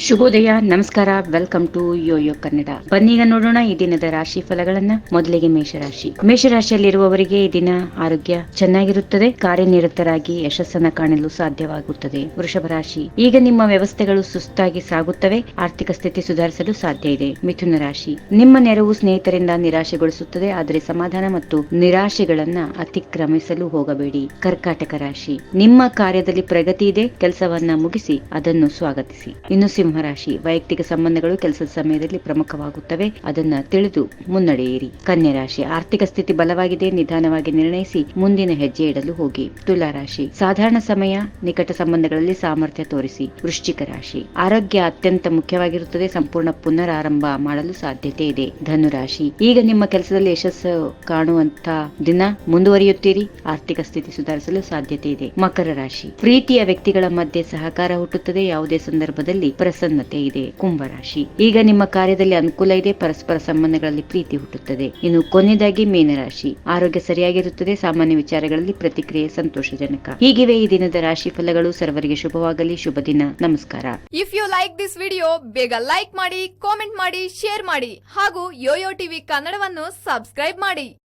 ಶುಭೋದಯ, ನಮಸ್ಕಾರ welcome to yoyo Kannada ಬನ್ನೀಗ ನೋಡೋಣ ಈ ದಿನದ ರಾಶಿ ಫಲಗಳನ್ನ. ಮೊದಲಿಗೆ ಮೇಷರಾಶಿ. ಮೇಷರಾಶಿಯಲ್ಲಿರುವವರಿಗೆ ಈ ದಿನ ಆರೋಗ್ಯ ಚೆನ್ನಾಗಿರುತ್ತದೆ, ಕಾರ್ಯನಿರತರಾಗಿ ಯಶಸ್ಸನ್ನ ಕಾಣಲು ಸಾಧ್ಯವಾಗುತ್ತದೆ. ವೃಷಭ ರಾಶಿ. ಈಗ ನಿಮ್ಮ ವ್ಯವಸ್ಥೆಗಳು ಸುಸ್ತಾಗಿ ಸಾಗುತ್ತವೆ, ಆರ್ಥಿಕ ಸ್ಥಿತಿ ಸುಧಾರಿಸಲು ಸಾಧ್ಯ ಇದೆ. ಮಿಥುನ ರಾಶಿ. ನಿಮ್ಮ ನೆರವು ಸ್ನೇಹಿತರಿಂದ ನಿರಾಶೆಗೊಳಿಸುತ್ತದೆ, ಆದರೆ ಸಮಾಧಾನ ಮತ್ತು ನಿರಾಶೆಗಳನ್ನ ಅತಿಕ್ರಮಿಸಲು ಹೋಗಬೇಡಿ. ಕರ್ಕಾಟಕ ರಾಶಿ. ನಿಮ್ಮ ಕಾರ್ಯದಲ್ಲಿ ಪ್ರಗತಿ ಇದೆ, ಕೆಲಸವನ್ನ ಮುಗಿಸಿ, ಅದನ್ನು ಸ್ವಾಗತಿಸಿ. ಇನ್ನು ಸಿಂಹರಾಶಿ. ವೈಯಕ್ತಿಕ ಸಂಬಂಧಗಳು ಕೆಲಸದ ಸಮಯದಲ್ಲಿ ಪ್ರಮುಖವಾಗುತ್ತವೆ. ಅದನ್ನ ತಿಳಿದು ಮುನ್ನಡೆಯಿರಿ. ಕನ್ಯಾ ರಾಶಿ. ಆರ್ಥಿಕ ಸ್ಥಿತಿ ಬಲವಾಗಿದೆ. ನಿಧಾನವಾಗಿ ನಿರ್ಣಯಿಸಿ ಮುಂದಿನ ಹೆಜ್ಜೆ ಇಡಲು ಹೋಗಿ. ತುಲಾ ರಾಶಿ. ಸಾಧಾರಣ ಸಮಯ, ನಿಕಟ ಸಂಬಂಧಗಳಲ್ಲಿ ಸಾಮರ್ಥ್ಯ ತೋರಿಸಿ. ವೃಶ್ಚಿಕ ರಾಶಿ. ಆರೋಗ್ಯ ಅತ್ಯಂತ ಮುಖ್ಯವಾಗಿರುತ್ತದೆ. ಸಂಪೂರ್ಣ ಪುನರಾರಂಭ ಮಾಡಲು ಸಾಧ್ಯತೆ ಇದೆ. ಧನುರಾಶಿ. ಈಗ ನಿಮ್ಮ ಕೆಲಸದಲ್ಲಿ ಯಶಸ್ಸು ಕಾಣುವಂತ ದಿನ ಮುಂದುವರಿಯುತ್ತೀರಿ. ಆರ್ಥಿಕ ಸ್ಥಿತಿ ಸುಧಾರಿಸಲು ಸಾಧ್ಯತೆ ಇದೆ. ಮಕರ ರಾಶಿ. ಪ್ರೀತಿಯ ವ್ಯಕ್ತಿಗಳ ಮಧ್ಯೆ ಸಹಕಾರ ಹುಟ್ಟುತ್ತದೆ. ಯಾವುದೇ ಸಂದರ್ಭದಲ್ಲಿ ಪ್ರಸನ್ನತೆ ಇದೆ. ಕುಂಭರಾಶಿ. ಈಗ ನಿಮ್ಮ ಕಾರ್ಯದಲ್ಲಿ ಅನುಕೂಲ ಇದೆ. ಪರಸ್ಪರ ಸಂಬಂಧಗಳಲ್ಲಿ ಪ್ರೀತಿ ಹುಟ್ಟುತ್ತದೆ. ಇನ್ನು ಕೊನೆಯದಾಗಿ ಮೀನರಾಶಿ. ಆರೋಗ್ಯ ಸರಿಯಾಗಿರುತ್ತದೆ. ಸಾಮಾನ್ಯ ವಿಚಾರಗಳಲ್ಲಿ ಪ್ರತಿಕ್ರಿಯೆ ಸಂತೋಷಜನಕ. ಹೀಗಿವೆ ಈ ದಿನದ ರಾಶಿ ಫಲಗಳು. ಸರ್ವರಿಗೆ ಶುಭವಾಗಲಿ. ಶುಭ ದಿನ. ನಮಸ್ಕಾರ. If you like this video ಬೇಗ ಲೈಕ್ ಮಾಡಿ ಕಾಮೆಂಟ್ ಮಾಡಿ ಶೇರ್ ಮಾಡಿ ಹಾಗೂ ಯೋಯೋ ಟಿವಿ ಕನ್ನಡವನ್ನು ಸಬ್ಸ್ಕ್ರೈಬ್ ಮಾಡಿ.